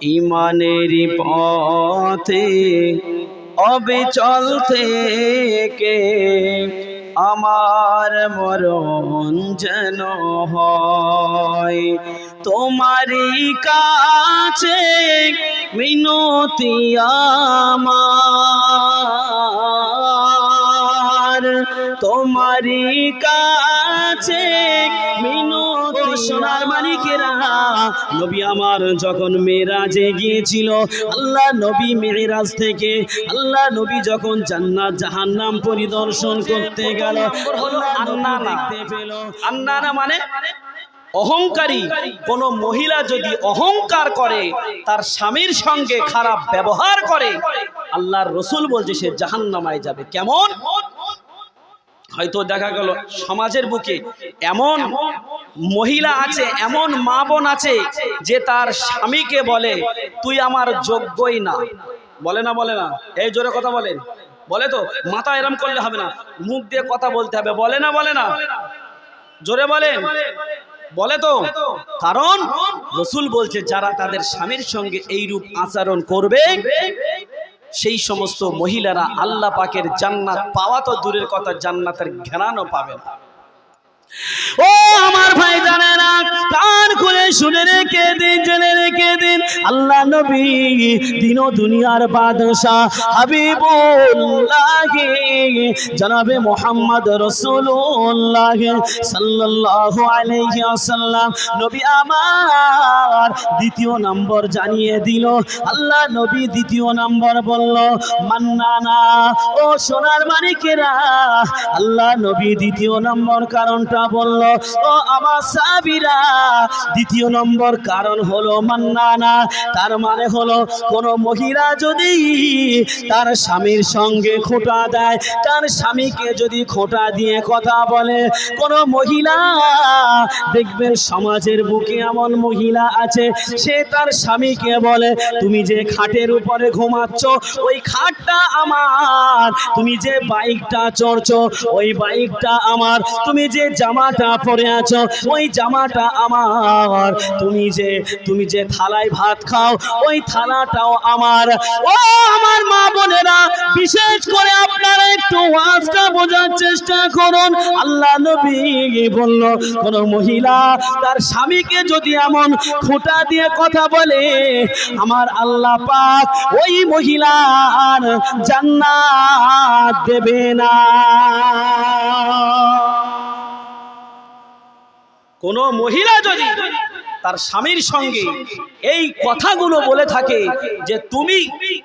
ইমানের পথে অবিচল থেকে আমার মরণ যেন হয়। তোমারই কাছে মিনতি আমার। তোমারই কাছে মিনতি। সোনার মালিকেরা নবী আমার যখন মেরাজে গিয়েছিল আল্লাহ নবী মেরাজ থেকে আল্লাহ নবী যখন জান্নাত জাহান্নাম পরিদর্শন করতে গেল দেখতে পেল আন্নানা মানে অহংকারী। কোন মহিলা যদি অহংকার করে তার স্বামীর সঙ্গে খারাপ ব্যবহার করে আল্লাহর রসুল বলছে সে জাহান্নামায় যাবে। কেমন? হয়তো দেখা গেল সমাজের বুকে এমন মহিলা আছে, এমন মা বোন আছে যে তার স্বামীকে বলে, তুই আমার যোগ্যই না। বলে না বলে না। এই জোরে কথা বলেন বলে তো, মাথা এরম করলে হবে না। মুখ দিয়ে কথা বলতে হবে। বলে না বলে না। জোরে বলেন বলে তো, কারণ রসুল বলছে, যারা তাদের স্বামীর সঙ্গে এই রূপ আচরণ করবে সেই সমস্ত মহিলারা আল্লাহ পাকের জান্নাত পাওয়া তো দূরের কথা জান্নাতের ঘেরানো পাবে না। ও আমার ভাই জানে না কান খুলে শুনে রেখে দিন, জেনে রেখে দিন। আল্লাহ নবী, দিন দুনিয়ার বাদশাহ হাবিবুল্লাহ, জনাবে মোহাম্মদ রসুল্লাহ সাল্লাল্লাহু আলাইহি ওয়াসাল্লাম। নবী আমার দ্বিতীয় নম্বর জানিয়ে দিল। আল্লাহ নবী দ্বিতীয় নম্বর বলল, মান্নানা, ও সোনার মানিকেরা আল্লাহ নবী দ্বিতীয় নম্বর কারণটা বলল, ও আমার সাবিরা দ্বিতীয় নম্বর কারণ হলো মান্নানা। তার মানে হলো কোন মহিলা যদি তার স্বামীর সঙ্গে খোঁটা দেয়, তার স্বামীকে যদি খোঁটা দিয়ে কথা বলে, কোন মহিলা দেখবেন সমাজের বুকে এমন মহিলা আছে, সে তার স্বামীকে বলে, তুমি যে খাটের উপরে ঘুমাচ্ছ, ওই খাটটা আমার। তুমি যে বাইকটা চড়ছ, ওই বাইকটা আমার। তুমি যে জামাটা পরে আছো, ওই জামাটা আমার। তুমি যে তুমি যে থালায় ভাত খাও, ওই থালাটাও আমার। ও আমার মা বোনেরা, বিশেষ করে আপনারা একটু ওয়াজটা বোঝার চেষ্টা করুন। আল্লাহ নবী বলল, কোন মহিলা তার স্বামীকে যদি এমন খোঁটা দিয়ে কথা বলে, আমার আল্লাহ পাক ওই মহিলার জান্নাত দেবে না। কোন মহিলা যদি তার স্বামীর সঙ্গে এই কথাগুলো বলে থাকে যে তুমি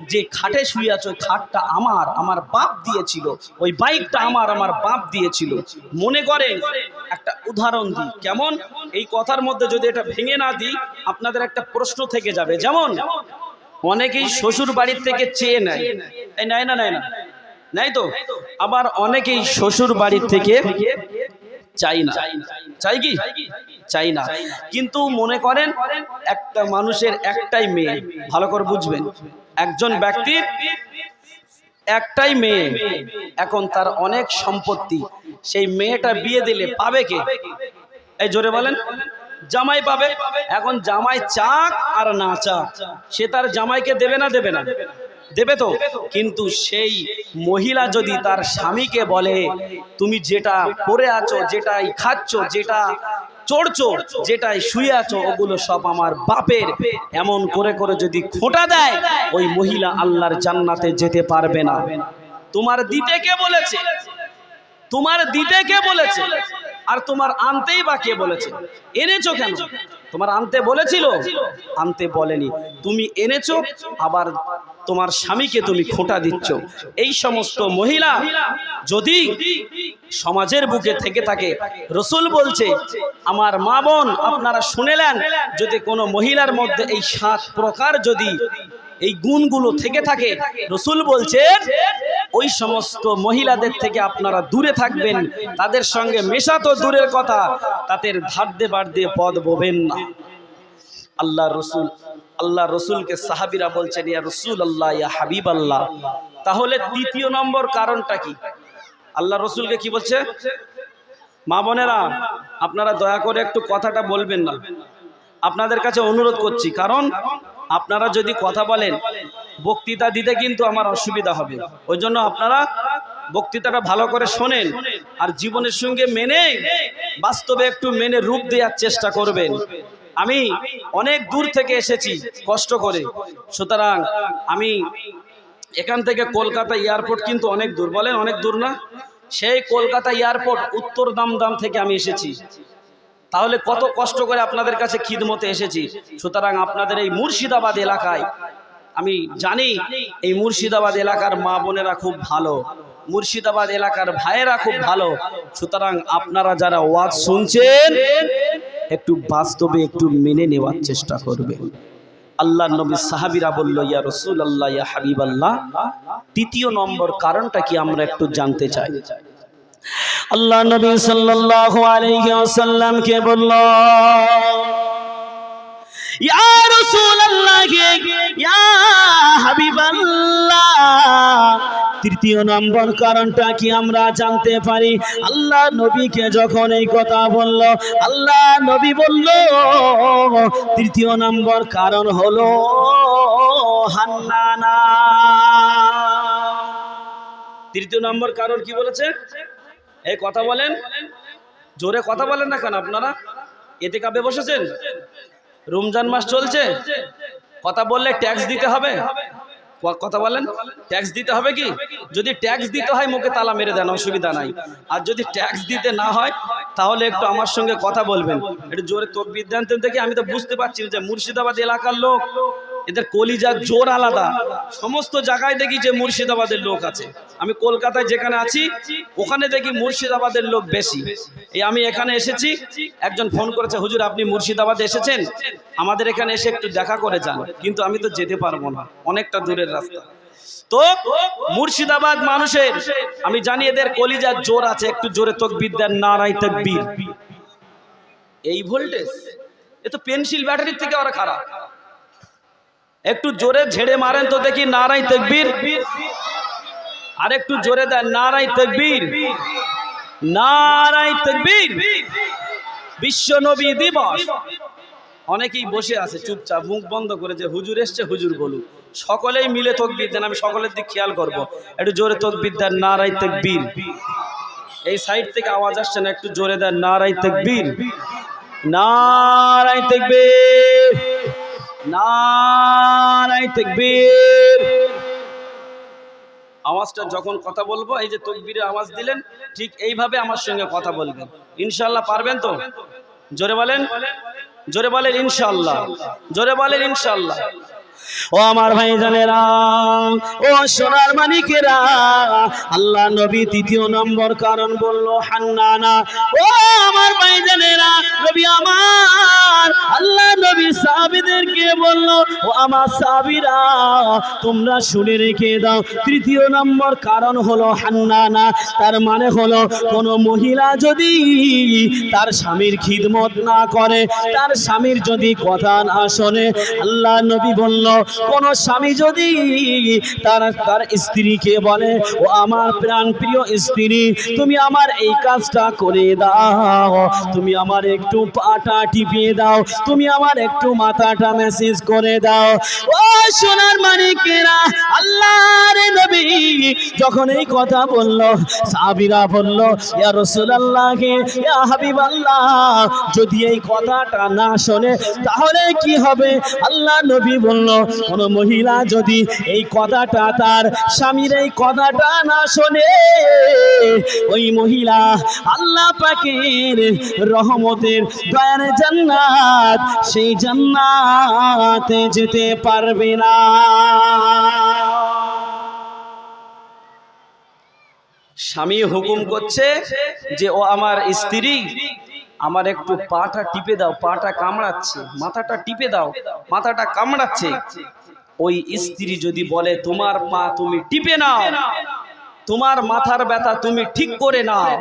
যে খাটে শুয়ে আছো খাটটা আমার আমার বাপ দিয়েছিল, ওই বাইকটা আমার আমার বাপ দিয়েছিল। মনে করেন একটা উদাহরণ দিই। কেমন? এই কথার মধ্যে যদি এটা ভেঙে না দিই, আপনাদের একটা প্রশ্ন থেকে যাবে। যেমন, অনেকেই শ্বশুর বাড়ির থেকে চেয়ে নেয়। এই নেয় না নেয় না। নেয় তো? আবার অনেকেই শ্বশুর বাড়ির থেকে চাই না। চাই কি? চাই না। কিন্তু মনে করেন, একটা মানুষের একটাই মেয়ে, ভালো করে বুঝবেন, একজন ব্যক্তির একটাই মেয়ে, এখন তার অনেক সম্পত্তি, সেই মেয়েটা বিয়ে দিলে পাবে কে? এই জোরে বলেন, জামাই পাবে। এখন জামাই চাক আর না চাক, সে তার জামাইকে দেবে না দেবে না। দেবে তো? কিন্তু সেই মহিলা যদি তার স্বামীকে বলে, তুমি যেটা পরে আছো, যেটাই খাচ্ছ, যেটা চড়ছো, যেটাই শুয়ে আছো, ওগুলো সব আমার বাপের। এমন করে করে যদি খোঁটা দেয়, ওই মহিলা আল্লাহর জান্নাতে যেতে পারবে না। তোমার দিতে কে বলেছে? তোমার দিতে কে বলেছে? আর তোমার আনতেই বা কে বলেছে? এনেছো কেন? তোমার আনতে বলেছিল? আনতে বলেনি। তুমি এনেছো, আবার তোমার স্বামীকে তুমি খোঁটা দিচ্ছ। এই সমস্ত মহিলা যদি সমাজের বুকে থেকে থাকে, রসুল বলছে, আমার মা বোন, আপনারা শুনেলেন যদি কোনো মহিলার মধ্যে এই সাত প্রকার যদি এই গুণগুলো থেকে থাকে, রসুল বলছেন ওই সমস্ত মহিলাদের থেকে আপনারা দূরে থাকবেন, তাদের সঙ্গে মেশা তো দূরের কথা, তাদের ধার বার দিয়ে পদ বোবেন না। আল্লাহ রসুল, আল্লাহ রসুলকে সাহাবিরা বলছেন, ইয়া রসুল আল্লাহ ইয়া হাবিব আল্লাহ তাহলে তৃতীয় নম্বর কারণটা কি? আল্লাহ রসুলকে কি বলছে? মা বোনেরা, আপনারা দয়া করে একটু কথাটা বলবেন না। আপনাদের কাছে অনুরোধ করছি, কারণ আপনারা যদি কথা বলেন বক্তৃতা দিতে কিন্তু আমার অসুবিধা হবে। ওই জন্য আপনারা বক্তৃতাটা ভালো করে শোনেন আর জীবনের সঙ্গে মেনে বাস্তবে একটু মেনে রূপ দেওয়ার চেষ্টা করবেন। আমি অনেক দূর থেকে এসেছি কষ্ট করে। সুতরাং আমি এখান থেকে কলকাতা এয়ারপোর্ট কিন্তু অনেক দূর। বলেন অনেক দূর না? সেই কলকাতা এয়ারপোর্ট উত্তর দামদাম থেকে আমি এসেছি। তাহলে কত কষ্ট করে আপনাদের কাছে খিদমতে এসেছি। সুতরাং আপনাদের এই মুর্শিদাবাদ এলাকায় আমি জানি এই মুর্শিদাবাদ এলাকার মা বোনেরা খুব ভালো, মুর্শিদাবাদ এলাকার ভাইয়েরা খুব ভালো। সুতরাং আপনারা যারা ওয়াজ শুনছেন, একটু বাস্তবে একটু মেনে নেওয়ার চেষ্টা করবে আল্লাহ নবী সাহাবিরা বলল, ইয়া রসুল আল্লাহ ইয়া হাবিব আল্লাহ তৃতীয় নম্বর কারণটা কি আমরা একটু জানতে চাই। আল্লাহ নবী সাল্লাল্লাহু আলাইহি ওয়াসাল্লাম কে বলল, ইয়া রাসূলুল্লাহ ইয়া হাবিবাল্লাহ। তৃতীয় নম্বর কারণটা কি আমরা জানতে পারি? আল্লাহ নবীকে যখন এই কথা বলল, আল্লাহ নবী বলল, তৃতীয় নম্বর কারণ হলো হান্নানা। তৃতীয় নম্বর কারণ কি বলেছে? এই কথা বলেন। জোরে কথা বলেন না কেন আপনারা? এতে কাবে বসেছেন? রমজান মাস চলছে? কথা বললে ট্যাক্স দিতে হবে? কথা বলেন। ট্যাক্স দিতে হবে কি? যদি ট্যাক্স দিতে হয়, মুখে তালা মেরে দেন, অসুবিধা নাই। আর যদি ট্যাক্স দিতে না হয়, তাহলে একটু আমার সঙ্গে কথা বলবেন। একটু জোরে তকবির দেন দেখি আমি তো বুঝতে পারছি যে মুর্শিদাবাদ এলাকার লোক। এদের কলিজার জোর আলাদা। সমস্ত জায়গায় দেখি যে মুর্শিদাবাদের লোক আছে। আমি কলকাতায় যেখানে আছি, ওখানে দেখি মুর্শিদাবাদের লোক বেশি। এই আমি এখানে এসেছি, একজন ফোন করেছে, হুজুর, আপনি মুর্শিদাবাদ এসেছেন? আমাদের এখানে এসে একটু দেখা করে যান। কিন্তু আমি তো যেতে পারব না, অনেকটা দূরের রাস্তা। তো মুর্শিদাবাদ মানুষের, আমি জানি এদের কলিজার জোর আছে, একটু জোরে তকবির দেন নারাই তকবীর। এই ভোল্টেজ? এ তো পেন্সিল ব্যাটারির থেকে ওরা খারাপ। একটু জোরে ঝেড়ে মারেন তো দেখি নারাই তকবীর। আর একটু জোরে দেন নারাই তকবীর। নারাই তকবীর। বিশ্ব নবী দিবস। অনেকেই বসে আছে, চুপচাপ মুখ বন্ধ করে যে হুজুর এসছে, হুজুর বলুক। সকলেই মিলে তকবীর দেন, আমি সকলের দিক খেয়াল করব। একটু জোরে তকবীর দেন নারাই তকবীর। এই সাইড থেকে আওয়াজ আসছে না, একটু জোরে দেন নারাই তকবীর। নারাই তকবীর। নারাই তকবীর। আওয়াজটা যখন কথা বলব, এই যে তকবীরের আওয়াজ দিলেন, ঠিক এইভাবে আমার সঙ্গে কথা বলবেন। ইনশাল্লাহ পারবেন তো? জোরে বলেন? জোরে বলেন ইনশাল্লাহ জোরে বলেন ইনশাল্লাহ ও আমার ভাই জানেরা ও সোনার মানিকেরা, আল্লাহ নবী তৃতীয় নম্বর কারণ বলল, হান্নানা। ও আমার ভাই জানেরা নবী আমার, আল্লাহ নবী সাহাবীদেরকে বলল, ও আমার সাহাবীরা, তোমরা শুনে রেখে দাও, তৃতীয় নম্বর কারণ হলো হান্নানা। তার মানে হলো, কোন মহিলা যদি তার স্বামীর খিদমত না করে, তার স্বামীর যদি কথা না শোনে, আল্লাহ নবী বলল কোন স্বামী যদি তার তার স্ত্রীকে বলে, ও আমার প্রাণ প্রিয় স্ত্রী, তুমি আমার এই কাজটা করে দাও। তুমি আমার একটু পাটা টিপিয়ে দাও। তুমি আমার একটু মাথাটা মেসেজ করে দাও। ও সোনার মানিকেরা, আল্লাহর নবী যখন এই কথা বলল সাবিরা বলল, ইয়া রাসূলুল্লাহকে ইয়া হাবিবাল্লাহ, যদি এই কথাটা না শোনে, তাহলে কি হবে? আল্লাহ নবী বলল কোন মহিলা যদি এই কথাটা তার স্বামীর এই কথাটা না শোনে, ওই মহিলা আল্লাহ পাকের রহমতের দয়ার জান্নাত, সেই জান্নাতে যেতে পারবে না। স্বামী হুকুম করছে যে, ও আমার স্ত্রী আমার একটু পাটা টিপে দাও, পাটা কামড়াচ্ছে, মাথাটা টিপে দাও, মাথাটা কামড়াচ্ছে। ওই স্ত্রী যদি বলে, তোমার পা তুমি টিপে নাও, তোমার মাথার ব্যথা তুমি ঠিক করে নাও।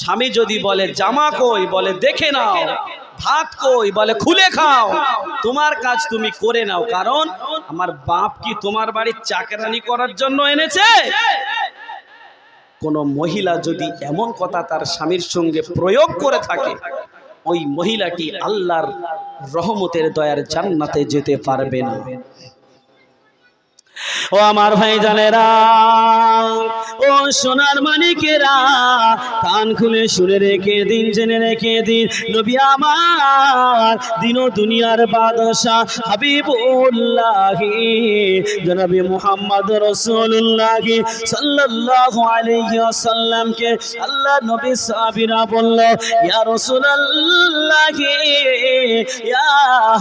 স্বামী যদি বলে, জামা কই? বলে, দেখে নাও, ভাত কই? বলে, খুলে খাও, তোমার কাজ তুমি করে নাও। কারণ আমার বাপ কি তোমার বাড়ির চাকরানি করার জন্য এনেছে? কোন মহিলা যদি এমন কথা তার স্বামীর সঙ্গে প্রয়োগ করে থাকে, ওই মহিলাটি আল্লাহর রহমতের দয়ার জান্নাতে যেতে পারবে না। ও আমার ভাই জানেরা ও সোনার মানিকেরা, কান খুলে শুনে রেখে দিন, জেনে রেখে দিন। নবী আমার দিন দুনিয়ার বাদশাহ হাবিবুল্লাহি, জনাবি মুহাম্মদ রাসূলুল্লাহি সাল্লাল্লাহু আলাইহি ওয়াসাল্লামকে আল্লাহ নবী সাহাবীরা বলল, ইয়া রাসূলুল্লাহি, ইয়া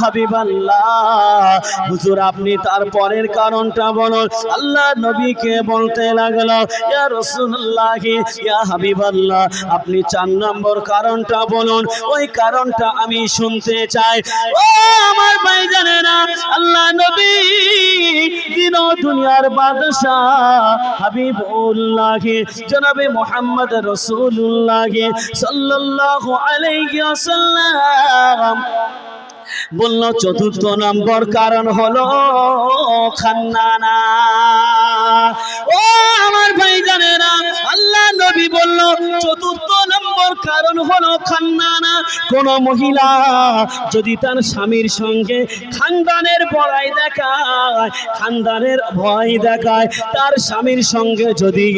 হাবিবাল্লাহ, হুজুর আপনি তার পরের কারণটা বলুন আল্লাহ নবীকে বলতে লাগল, ইয়া রাসূলুল্লাহ, ইয়া হাবিবাল্লাহ, আপনি চার নম্বর কারণটা বলুন। ওই কারণটা আমি শুনতে চাই। ও আমার ভাই জানে না আল্লাহ নবী দিন দুনিয়ার বাদশাহ হাবিবুল্লাহ, জনাবে মোহাম্মদ রসুল্লাহ সাল্লাল্লাহু আলাইহি ওয়াসাল্লাম। বলল, চতুর্থ নম্বর কারণ হলো খান্নানা। ও আমার ভাই জানে না আল্লাহ নবী বলল, চতুর্থ নম্বর কারণ হলো খান্নানা। কোন মহিলা যদি তার স্বামীর সঙ্গে খানদানের বড়াই দেখায়, খানদানের ভয় দেখায়, তার স্বামীর সঙ্গে যদি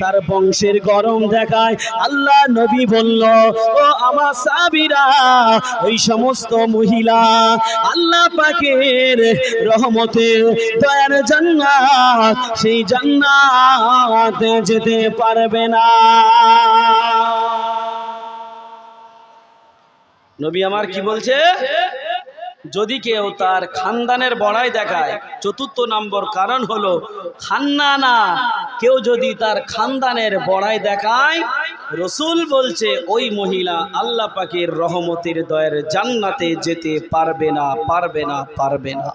তার বংশের গরম দেখায়, আল্লাহ নবী বলল, ও আমার সাবিরা ওই সমস্ত মহিলা আল্লাহ রহমতে দয়ার সেই যেতে পারবে না। নবী আমার কি বলছে? যদি কেউ তার খানদানের বড়াই দেখায়, চতুর্থ নম্বর কারণ হলো খান্না না কেউ যদি তার খানদানের বড়াই দেখায় রসুল বলছে, ওই মহিলা আল্লাহ পাকের রহমতের দয়ের জান্নাতে যেতে পারবে না পারবে না পারবে না।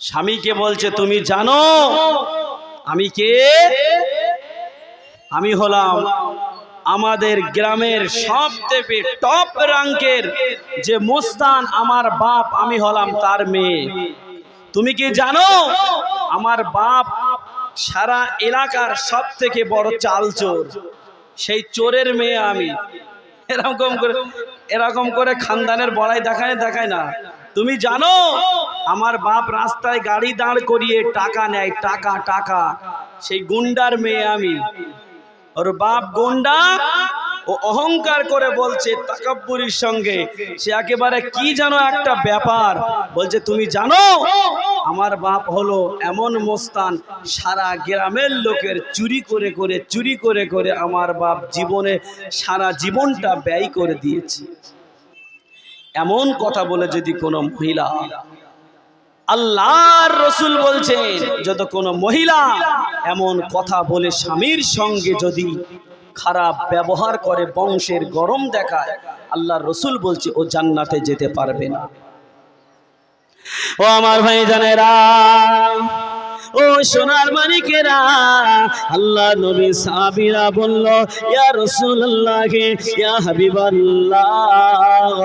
স্বামীকে বলছে, তুমি জানো, আমি কে? আমি হলাম আমাদের গ্রামের সব থেকে টপ র্যাঙ্কের যে মোস্তান, আমার বাপ, আমি হলাম তার মেয়ে। তুমি কি জানো, আমার বাপ সারা এলাকার সব থেকে বড় চাল চোর সেই চোরের মেয়ে আমি। এরকম করে এরকম করে খানদানের বড়াই দেখায় দেখায় না। তুমি জানো, আমার বাপ রাস্তায় গাড়ি দাঁড় করিয়ে টাকা নেয়, টাকা টাকা। সেই গুন্ডার মেয়ে আমি। ওর বাপ গন্ডা ও অহংকার করে বলছে তাকাব্বুরির সঙ্গে। সে একেবারে কি জানো একটা ব্যাপার? বলছে, তুমি জানো, আমার বাপ হলো এমন মোস্তান, সারা গ্রামের লোকের চুরি করে করে, চুরি করে করে আমার বাপ জীবনে সারা জীবনটা ব্যয় করে দিয়েছে। এমন কথা বলে যদি কোনো মহিলা, আল্লাহর রসুল বলছেন যত কোনো মহিলা এমন কথা বলে স্বামীর সঙ্গে যদি খারাপ ব্যবহার করে বংশের গরম দেখায় আল্লাহ রসুল বলছে, ও জান্নাতে যেতে পারবে না। ও আমার ভাই জানেরা ও সোনার মানিকেরা আল্লাহ নবী সাহাবীরা বলল, ইয়া রাসূলুল্লাহ, ইয়া হাবিবাল্লাহ,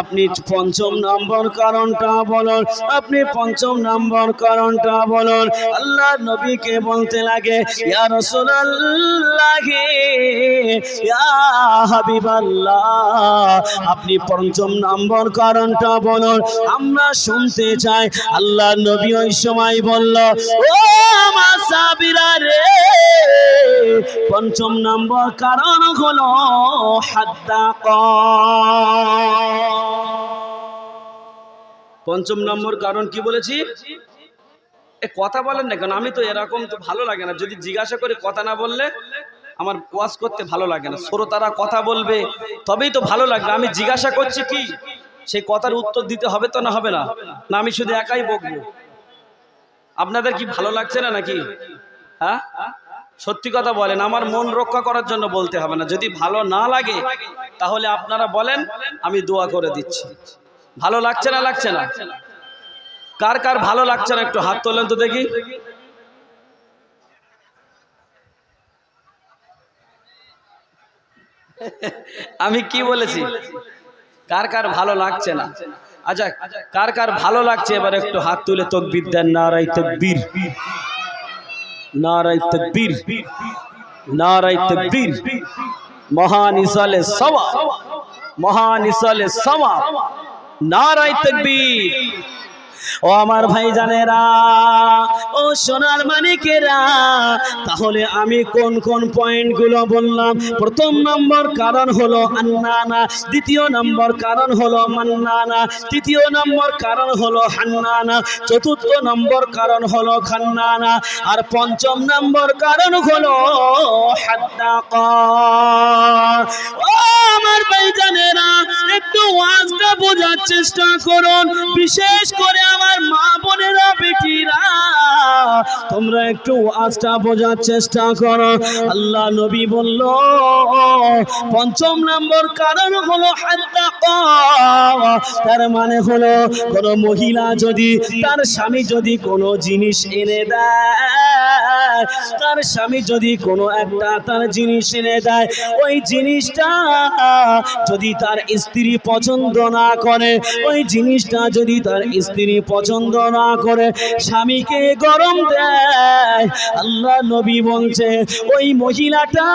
আপনি পঞ্চম নম্বর কারণটা বলুন, আপনি পঞ্চম নম্বর কারণটা বলুন। আল্লাহ নবীকে বলতে লাগে, ইয়া রাসূলুল্লাহ, ইয়া হাবিবাল্লাহ, আপনি পঞ্চম নম্বর কারণটা বলুন। আমরা শুনতে চাই, আল্লাহ নবী ওই সময় বলল, ও আমার পঞ্চম নম্বর কারণ হলো হাদ্দা পঞ্চম নম্বর কারণ কি বলেছি? কথা বলেন না কেন? আমি তো এরকম তো ভালো লাগে না। যদি জিজ্ঞাসা করে কথা না বললে আমার ওয়াজ করতে ভালো লাগে না। শ্রোতারা কথা বলবে, তবেই তো ভালো লাগবে। আমি জিজ্ঞাসা করছি কি? সেই কথার উত্তর দিতে হবে তো না হবে না? না, আমি শুধু একাই বকবো। আপনাদের কি ভালো লাগছে না নাকি? হ্যাঁ? সত্যি কথা বলেন, আমার মন রক্ষা করার জন্য বলতে হবে না। যদি ভালো না লাগে, তাহলে আপনারা বলেন, আমি দোয়া করে দিচ্ছি। ভালো লাগছে না লাগছে না? কার কার ভালো লাগছে না? একটু হাত তোলেন তো দেখি। আমি কি বলেছি? কার কার ভালো লাগছে না? আচ্ছা কার কার ভালো লাগছে? এবার একটু হাত তুলে তকবির দেন নারাই তকবীর। নারাই তকবীর। নারাই তকবীর। মহান ইসালে সওয়া ইসালে সমা নারাই তকবীর। ও আমার ভাই জানেরা ও সোনার মানিকেরা, তাহলে আমি কোন কোন পয়েন্টগুলো বললাম? প্রথম নম্বর কারণ হলো আন্নানা দ্বিতীয় নম্বর কারণ হলো মান্নানা, তৃতীয় নম্বর কারণ হলো হান্নানা, চতুর্থ নম্বর কারণ হলো খান্নানা, আর পঞ্চম নম্বর কারণ হলো ও আমার ভাইজানেরা, একটু ওয়াজটা বোঝার চেষ্টা করুন, বিশেষ করে আমার মা বোনেরা, বেটিরা, তোমরা একটু আজটা বোঝার চেষ্টা করো। আল্লাহ নবী বলল, পঞ্চম নম্বর কারণ হলো হাদ্দাকা তার মানে হলো, কোন মহিলা যদি, তার স্বামী যদি কোনো জিনিস এনে দেয়, তার স্বামী যদি কোনো একটা তার জিনিস এনে দেয়, ওই জিনিসটা যদি তার স্ত্রী পছন্দ না করে, ওই জিনিসটা যদি তার স্ত্রী পছন্দ না করে, স্বামীকে গরম দেয়। আল্লাহ নবী বলছে, ওই মহিলাটা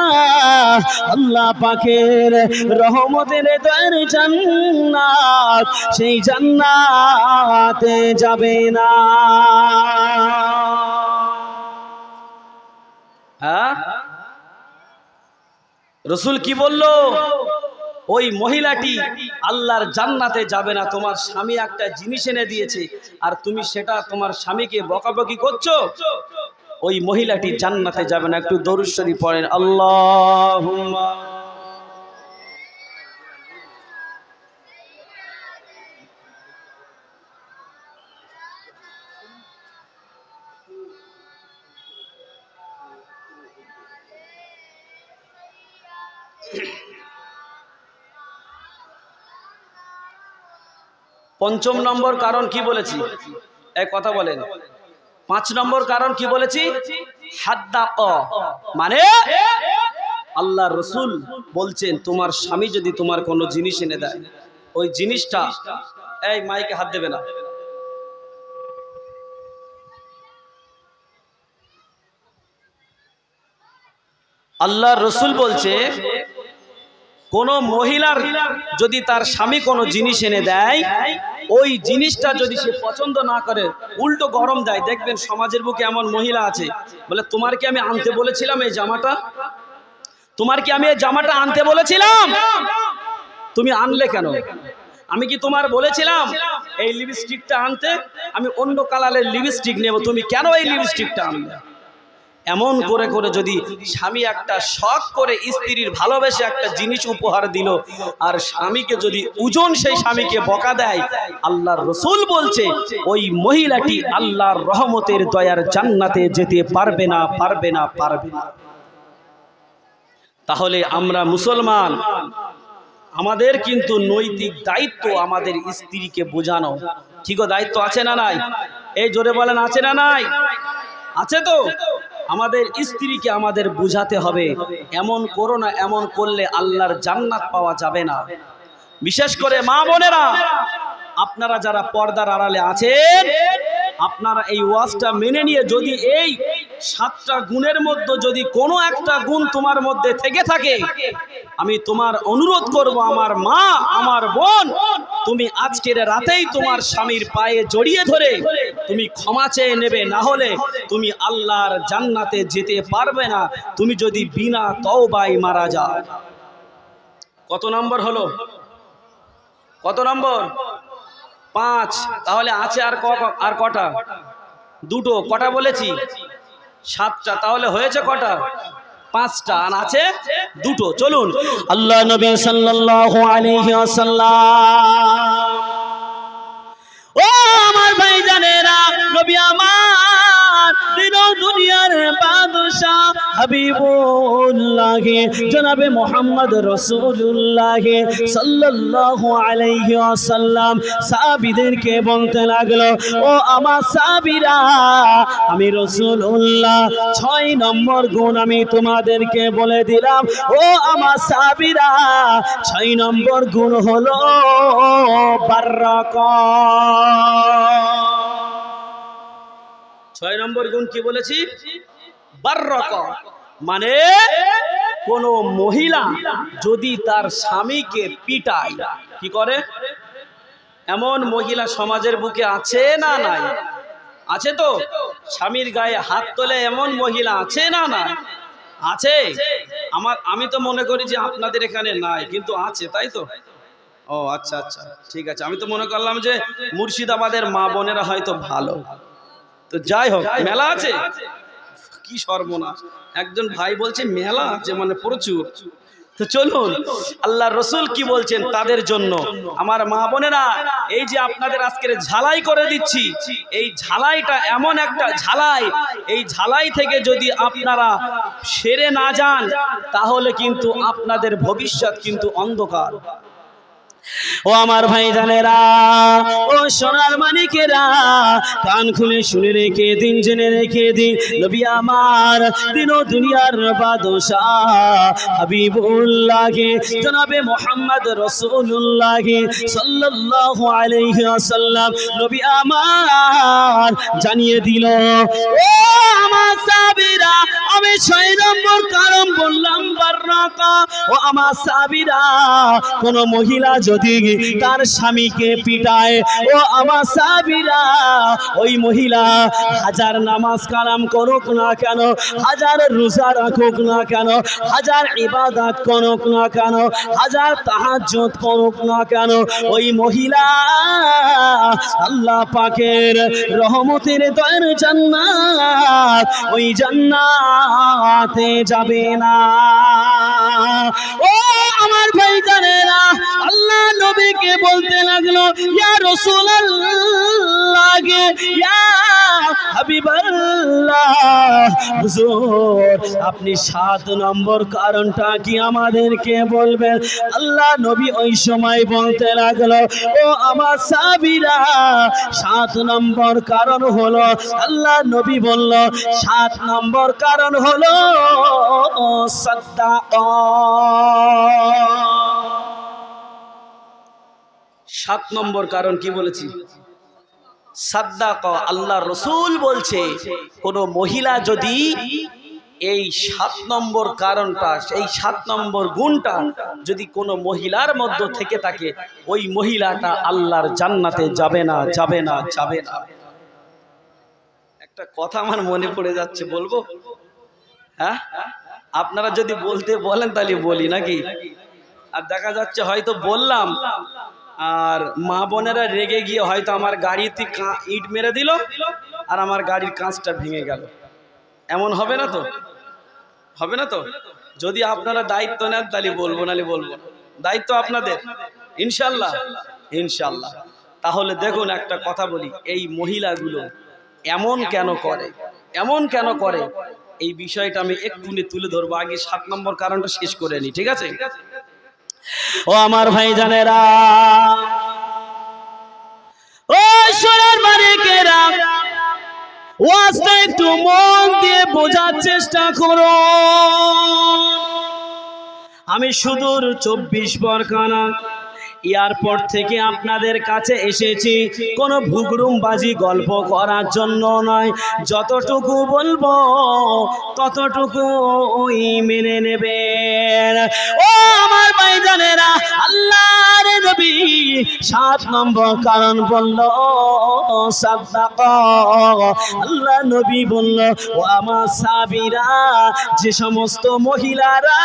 আল্লাহ পাকের রহমতের দর জান্নাত। সেই জান্নাতে যাবে না। হ্যাঁ? রসুল কি বলল? ওই মহিলাটি আল্লাহর জান্নাতে যাবে না, তোমার স্বামী একটা জিনিস এনে দিয়েছে, আর তুমি সেটা তোমার স্বামীকে বকাবকি করছ? ওই মহিলাটি জান্নাতে যাবে না, একটু দরুশ্বরী পড়েন। আল্লাহ পঞ্চম নম্বর কারণ কি বলেছি? এক কথা বলেন। পাঁচ নম্বর কারণ কি বলেছি? হাদ্দা অ। মানে আল্লাহ রসুল বলছেন, তোমার স্বামী যদি তোমার কোনো জিনিস এনে দেয়, ওই জিনিসটা এই মাইকে হাত দেবে না। আল্লাহ রসুল বলছে, কোন মহিলার যদি তার স্বামী কোনো জিনিস এনে দেয় ওই জিনিসটা যদি সে পছন্দ না করে, উল্টো গরম দেয়। দেখবেন সমাজের বুকে এমন মহিলা আছে। বলে, তোমার কি আমি আনতে বলেছিলাম এই জামাটা? তোমার কি আমি এই জামাটা আনতে বলেছিলাম? তুমি আনলে কেন? আমি কি তোমার বলেছিলাম এই লিপস্টিকটা আনতে? আমি অন্য কালারের লিপস্টিক নেব। তুমি কেন এই লিপস্টিকটা আনলে? এমন করে করে যদি স্বামী একটা শখ করে স্ত্রীর ভালোবেসে একটা জিনিস উপহার দিল আর স্বামীকে যদি উজন সেই স্বামীকে বকা দেয় আল্লাহর রসুল বলছে ওই মহিলাটি আল্লাহর রহমতের দয়ার জান্নাতে যেতে পারবে না পারবে না পারবে না তাহলে আমরা মুসলমান আমাদের কিন্তু নৈতিক দায়িত্ব আমাদের স্ত্রীকে বোঝানো। ঠিক দায়িত্ব আছে না নাই? এই জোরে বলেন আছে না নাই? আছে তো? আমাদের স্ত্রীকে আমাদের বুঝাতে হবে, এমন করো না, এমন করলে আল্লাহর জান্নাত পাওয়া যাবে না। বিশেষ করে মা বোনেরা, আপনারা যারা পর্দার আড়ালে আছেন আপনারা এই ওয়াজটা মেনে নিয়ে যদি এই সাতটা গুণের মধ্যে যদি কোনো একটা গুণ তোমার মধ্যে থেকে থাকে, আমি তোমার অনুরোধ করব, আমার মা, আমার বোন, তুমি আজকের রাতেই তোমার স্বামীর পায়ে জড়িয়ে ধরে তুমি ক্ষমা চেয়ে নেবে, না হলে তুমি আল্লাহর জান্নাতে যেতে পারবে না। তুমি যদি বিনা তওবায় মারা যাও। কত নম্বর হলো? কত নম্বর? পাঁচ। তাহলে আছে আর আর কটা? দুটো। কটা বলেছি? সাতটা। তাহলে হয়েছে কটা? পাঁচটা। আর আছে দুটো। চলুন। আল্লাহ নবী সাল্লাল্লাহু আলাইহি ওয়াসাল্লাম। ও আমার ভাই জানেরা নবী আমার দিন দুনিয়ার বাদশাহ জনাবে বলতে লাগল, ও আমার সাহাবীরা, আমি রসুল্লাহ ছয় নম্বর গুণ আমি তোমাদেরকে বলে দিলাম, ও আমার সাহাবীরা, ছয় নম্বর গুণ হলো বার্রাকা ছয় নম্বর গুণ কি বলেছি? মানে কোনো মহিলা যদি তার স্বামীকে পিটায়, কি করে? এমন মহিলা সমাজের বুকে আছে না নাই? আছে তো? স্বামীর গায়ে হাত তোলে এমন মহিলা আছে না না আছে? আমার, আমি তো মনে করি যে আপনাদের এখানে নাই, কিন্তু আছে, তাই তো? ও আচ্ছা আচ্ছা ঠিক আছে। আমি তো মনে করলাম যে মুর্শিদাবাদের মা বোনেরা হয়তো ভালো। তো যাই হোক মেলা আছে? কি সর্বনাশ। একজন ভাই বলছে মেলা আছে মানে প্রচুর। তো চলুন আল্লাহ রসুল কি বলছেন তাদের জন্য? আমার মা বোনেরা এই যে আপনাদের আজকের ঝালাই করে দিচ্ছি এই ঝালাইটা এমন একটা ঝালাই এই ঝালাই থেকে যদি আপনারা সেরে না যান তাহলে কিন্তু আপনাদের ভবিষ্যৎ কিন্তু অন্ধকার। ও আমার ভাই জানেরা, ও সোনার মানিকেরা, কান খুলে শুনে রেখে দিন, জেনে রেখে দিন, নবী আমার দিন দুনিয়ার বাদশাহ হাবিবুল্লাহকে, জনাবে মোহাম্মদ রসুল্লাহকে সাল্লাল্লাহু আলাইহি ওয়াসাল্লাম, নবী আমার জানিয়ে দিল, ও আমার সাবিরা আমি ছয় নম্বর কারণ বললাম, বার্রাকা, ও আমার সাবিরা কোন মহিলা যদি তার স্বামীকে পিটায়। ও আমার সাবিরা ওই মহিলা, হাজার নামাজ কালাম করুক না কেন, হাজার রোজা রাখুক না কেন, হাজার ইবাদত করুক না কেন, হাজার তাহাজ্জুদ করুক না কেন, ওই মহিলা আল্লাহ পাকের রহমতের দয়ের জান্নাত, ওই জান্নাতে যাবে না। ও আমার ভাই জানেরা আল্লাহ নবীকে বলতে লাগল, ইয়া রাসূলুল্লাহ গে, ইয়া আপনি সাত নম্বর কারণটা কি আমাদেরকে বলবেন? আল্লাহ নবী ওই সময় বলতে লাগল, ও আমার সাবিরা সাত নম্বর কারণ হলো আল্লাহ নবী বলল, সাত নম্বর কারণ হলো সাদ্দাকা। সাত নম্বর কারণ কি বলেছি? সাদ্দাক আল্লাহ রসুল বলছে, কোন মহিলা যদি এই সাত নম্বর কারণটা, এই সাত নম্বর গুণটা যদি কোনো মহিলার মধ্য থেকে থাকে, ওই মহিলাটা আল্লাহর জান্নাতে যাবে না যাবে না যাবে না। একটা কথা আমার মনে পড়ে যাচ্ছে, বলব? হ্যাঁ? আপনারা যদি বলতে বলেন তাহলে বলি নাকি? আর দেখা যাচ্ছে হয়তো বললাম আর মা বোনেরা রেগে গিয়ে হয়তো আমার গাড়িতে ইট মেরে দিল আর আমার গাড়ির কাঁচটা ভেঙে গেল। এমন হবে না তো? হবে না তো? যদি আপনারা দায়িত্ব নেন তাহলে বলব, নাহলে বলব দায়িত্ব আপনাদের। ইনশাল্লাহ। ইনশাল্লাহ। তাহলে দেখুন একটা কথা বলি, এই মহিলাগুলো এমন কেন করে? এমন কেন করে? এই বিষয়টা আমি এক্ষুনি তুলে ধরবো। আগে সাত নম্বর কারণটা শেষ করে নি ঠিক আছে? ও আমার ভাই জানেরা ও সোনার মালিকেরা, ওয়াজটা একটু মন দিয়ে বোঝার চেষ্টা করো। আমি সুদূর চব্বিশ পরখানা এয়ারপোর্ট থেকে আপনাদের কাছে এসেছি। কোনো ভুগরুমবাজি গল্প করার জন্য নয়। যতটুকু বলব, ততটুকু ওই মেনে নেবেন। ও আমার ভাইজানেরা, আল্লাহর নবী সাত নম্বর কারণ বলল আল্লাহ নবী বলল, ও আমার সাবিরা যে সমস্ত মহিলারা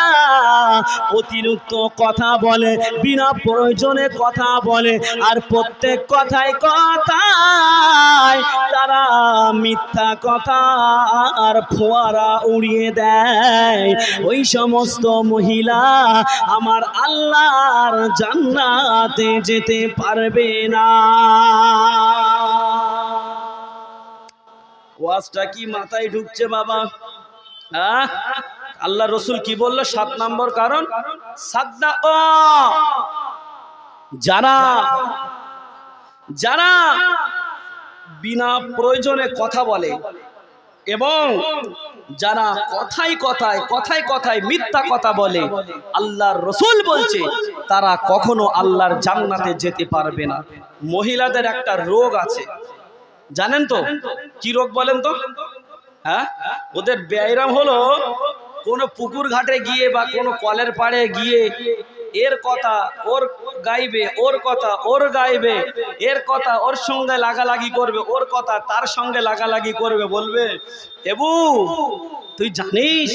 অতিরিক্ত কথা বলে, বিনা প্রয়োজনে কথা বলে, আর প্রত্যেক কথায় কথায় তারা মিথ্যা কথা আর ফোয়ারা উড়িয়ে দেয়। ওই সমস্ত মহিলা আমার আল্লাহর জান্নাতে যেতে পারবে না। ওয়াজটা কি মাথায় ঢুকছে বাবা? হ্যাঁ? আল্লাহ রসুল কি বলল? সাত নম্বর কারণ? সাদ্দা যারা যারা বিনা প্রয়োজনে কথা বলে। এবং যারা কথায় কথায় কথায় কথায় মিথ্যা কথা বলে, আল্লাহর রসুল বলছে, তারা কখনো আল্লাহর জান্নাতে যেতে পারবে না। মহিলাদের একটা রোগ আছে। জানেন তো, কি রোগ বলেন তো? হ্যাঁ? ওদের ব্যায়াম হলো কোনো পুকুর ঘাটে গিয়ে বা কোনো কলের পাড়ে গিয়ে এর কথা ওর গাইবে, ওর কথা ওর গাইবে, এর কথা ওর সঙ্গে লাগালাগি করবে, ওর কথা তার সঙ্গে লাগালাগি করবে, বলবে, এবু, তুই জানিস